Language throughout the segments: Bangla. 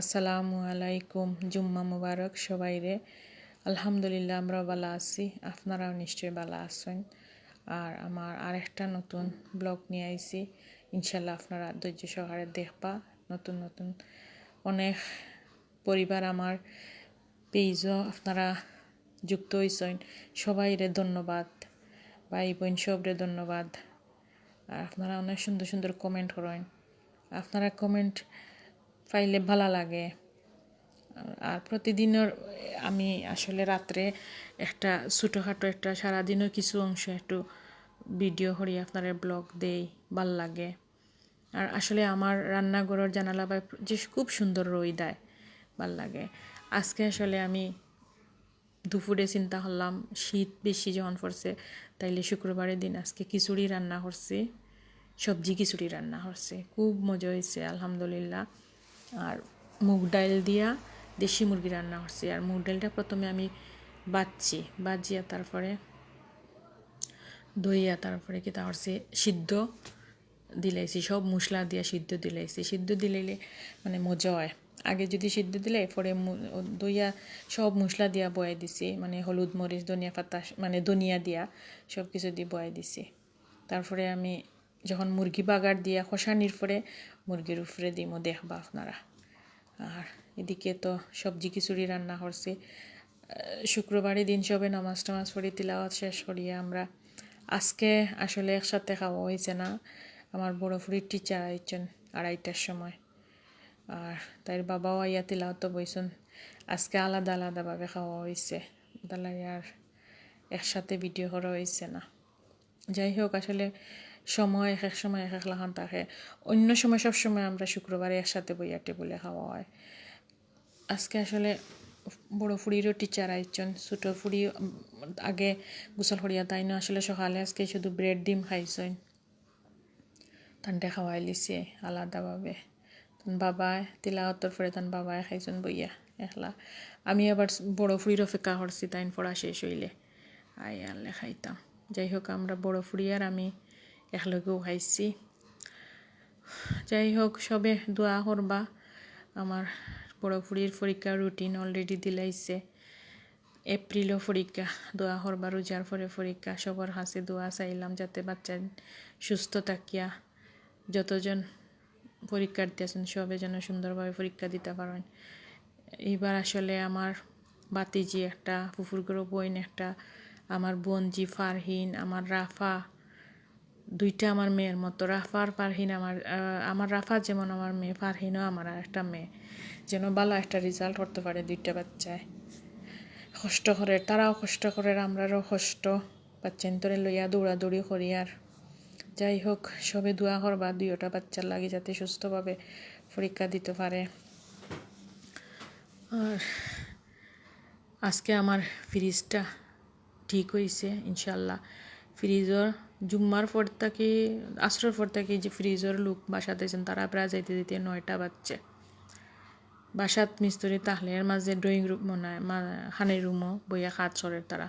আসসালামু আলাইকুম, জুম্মা মুবারক সবাইরে আলহামদুলিল্লাহ আমরা ভালো আছি, আপনারাও নিশ্চয়ই ভালো আছেন। আর আমার আরেকটা নতুন ব্লগ নিয়ে আইছি ইনশাল্লাহ আপনারা ধৈর্য সহকারে দেখবা। নতুন নতুন অনেক পরিবার আমার, পেজও আপনারা যুক্ত হয়েছেন সবাইরে ধন্যবাদ। ভাই বোন সবরে ধন্যবাদ। আর আপনারা অনেক সুন্দর সুন্দর কমেন্ট করেন। আপনারা কমেন্ট পাইলে ভালো লাগে। আর প্রতিদিনের আমি আসলে রাত্রে একটা ছোটোখাটো একটা সারাদিনও কিছু অংশ একটু ভিডিও করি আপনার ব্লগ দেই, ভালো লাগে। আর আসলে আমার রান্নাঘরের জানালা বা যে খুব সুন্দর রই দেয়, ভালো লাগে। আজকে আসলে আমি দুপুরে চিন্তা করলাম, শীত বেশি যখন পড়ছে, তাইলে শুক্রবারের দিন আজকে খিচুড়ি রান্না করছি, সবজি খিচুড়ি রান্না করছে। খুব মজা হয়েছে, আলহামদুলিল্লাহ। আর মুগ ডাল দিয়া দেশি মুরগি রান্না করছি। আর মুগ ডালটা প্রথমে আমি বাচ্ছি বাজিয়া তারপরে দইয়া তারপরে কি তা করছি, সিদ্ধ দিলাইছি, সব মশলা দিয়া সিদ্ধ দিলাইছি। সিদ্ধ দিলাইলে মানে মজা হয়। আগে যদি সিদ্ধ দিলে পরে দইয়া সব মশলা দিয়া বয়াই দিছি মানে হলুদ মরিচ, ধনিয়া পাতা মানে ধনিয়া দিয়া সব কিছু দিয়ে বয়াই দিছি। তারপরে আমি যখন মুরগি বাগার দিয়া খসানির পরে মুরগির উপরে দিমও দেখবা আপনারা। আর এদিকে তো সবজি খিচুড়ি রান্না করছি। শুক্রবারের দিন সবে নামাজ টামাজ পড়ি, তিলাওয়াত শেষ করিয়া আমরা আজকে আসলে একসাথে খাওয়া হয়েছে না। আমার বড় ফুরির টিচার আইছেন আড়াইটার সময়। আর তাই বাবাও আইয়া তিলাওয়াত বইছেন। আজকে আলাদা আলাদাভাবে খাওয়া হয়েছে। দালাই আর একসাথে ভিডিও করা হয়েছে না। যাই হোক, আসলে সময় এক এক সময়, এক এক লাহান থাকে অন্য সময় সব সময় আমরা শুক্রবারে একসাথে বইয়া টেবলে খাওয়া হয়। আজকে আসলে বড় ফুড়িরও টিচার আইছেন, ছোটো ফুড়ি আগে গোসল করিয়া তাই না আসলে সকালে আজকে শুধু ব্রেড ডিম খাইছেন। তানটা খাওয়াই লিছে আলাদাভাবে। তখন বাবায় তিলাওয়াতর পরে তান বাবায় খাইছেন বইয়া একলা। আমি আবার বড় ফুড়ির অপেক্ষা করছি তাইন পড়া শেষ হইলে। আই আনলে খাইতাম। যাই হোক আমরা বড় ফুড়ি আর আমি একলগেও খাইছি যাই হোক সবে দোয়া করবা। আমার বড় ফুড়ির পরীক্ষার রুটিন অলরেডি দিলাইছে। এপ্রিলও পরীক্ষা, দোয়া করবা। রোজার পরে পরীক্ষা, সবার হাসে দোয়া চাইলাম যাতে বাচ্চা সুস্থ থাকিয়া যতজন পরীক্ষার্থী আছেন, সবে যেন সুন্দরভাবে পরীক্ষা দিতে পারেন। এইবার আসলে আমার বাতিজি একটা ফুফুরগুলো বইন একটা, আমার বোনজি ফারহিন, আমার রাফা দুইটা আমার মেয়ের মতো। রাফার, ফারহিন আমার আমার রাফা যেমন আমার মেয়ে, ফারহিনও আমার একটা মেয়ে। যেন ভালো একটা রেজাল্ট করতে পারে দুইটা বাচ্চায়। কষ্ট করে, তারাও কষ্ট করে আমরারও কষ্ট। বাচ্চা তোরে লইয়া দৌড়াদৌড়ি করি আর। যাই হোক, সবে দোয়া করবা দুইটা বাচ্চার লাগে যাতে সুস্থভাবে পরীক্ষা দিতে পারে। আর আজকে আমার ফ্রিজটা ঠিক হয়েছে ইনশাল্লাহ। ফ্রিজর জুম্মার পর থেকে আশ্রর পর থেকে যে ফ্রিজর লোক বাসাতে আছেন তারা প্রায় যাইতে দিতে নয়টা বাচ্চে বাসাত মিস্তরি এর মাঝে ড্রয়িং রুম মনে হানের রুমও বইয়া খাত সরের তারা।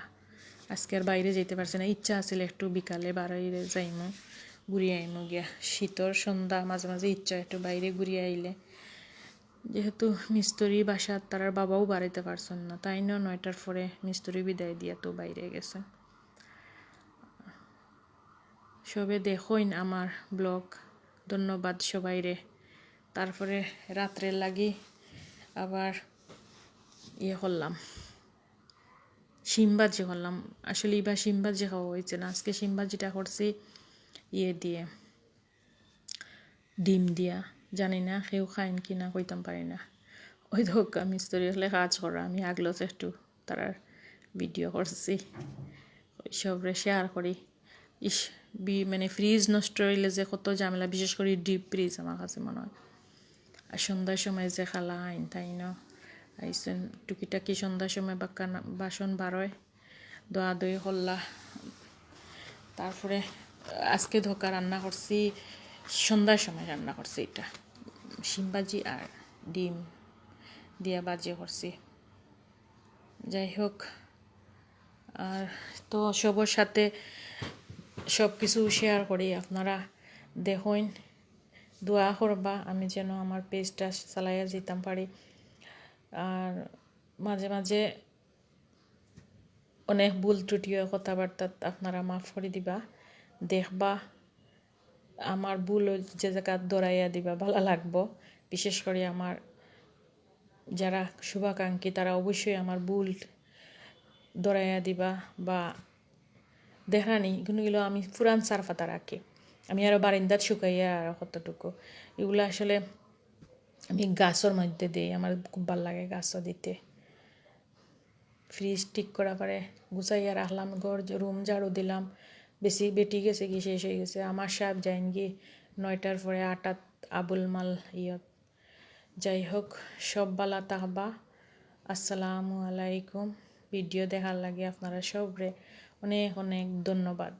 আজকে আর বাইরে যেতে পারছে না, ইচ্ছা আছিল একটু বিকালে বাইরে যাইমো, ঘুরিয়ে আইমো গিয়া। শীতর সন্ধ্যা, মাঝে মাঝে ইচ্ছা একটু বাইরে ঘুরিয়ে আইলে। যেহেতু মিস্তরি বাসার তারার বাবাও বাড়াইতে পারছেন না, তাই না নয়টার পরে মিস্তরি বিদায় দিয়া তো বাইরে গেছেন সবে দেখইন আমার ব্লগ। ধন্যবাদ সবাইরে। তারপরে রাত্রে লাগি আবার ইয়ে করলাম শিমবাজি করলাম আসলে এবার শিমবাজি খাওয়া হয়েছে না। আজকে শিমবাজিটা করছি ইয়ে দিয়ে, ডিম দিয়া। জানি না কেউ খাইন কি না কইতাম পারি না। ওই ধোক মিস্ত্রি হলে কাজ করা। আমি আগলো একটু তারার ভিডিও করছি। সবরে শেয়ার করি। ইস বি মানে ফ্রিজ নষ্ট হইলে যে কত ঝামেলা, বিশেষ করে ডিপ ফ্রিজ আমার কাছে মনে হয়। আর সন্ধ্যার সময় যে খালা আইন তাই না? আইসেন টুকিটাকি সন্ধ্যার সময় বাক্কা বাসন বারোয়, দোয়া দই হল্লা তারপরে আজকে ধোকা রান্না করছি, সন্ধ্যার সময় রান্না করছি এটা। শিমবাজি আর ডিম দিয়া বাজি করছি। যাই হোক, আর তো সবার সাথে সব কিছু শেয়ার করি, আপনারা দেখুন, দোয়া করবা আমি যেন আমার পেজটা চালাইয়া যেতাম পারি। আর মাঝে মাঝে অনেক ভুল ত্রুটিও কথাবার্তা আপনারা মাফ করে দিবা, দেখবা আমার ভুল যে জায়গা দৌড়াইয়া দিবা, ভালো লাগবো। বিশেষ করে আমার যারা শুভাকাঙ্ক্ষী, তারা অবশ্যই আমার ভুল দৌড়াইয়া দিবা বা দেখানি এগুলো আমি পুরান সারফাতা রাখি আমি আরও বারিন্দাত শুকাইয়া আর কতটুকু। এগুলো আসলে আমি গাছর মধ্যে দিই, আমার খুব ভালো লাগে গাছও দিতে। ফ্রিজ ঠিক করা পরে গুছাইয়া রাখলাম, ঘর রুম ঝাড়ু দিলাম। বেশি বেটি গেছে কি, শেষ হয়ে গেছে। আমার সাহেব যাইন কি নয়টার পরে আটাত আবুল মাল ইয়ত। যাই হোক, সব বালা তাহবা। আসসালামু আলাইকুম। ভিডিও দেখার লাগে আপনারা সবরে। অনেক অনেক ধন্যবাদ।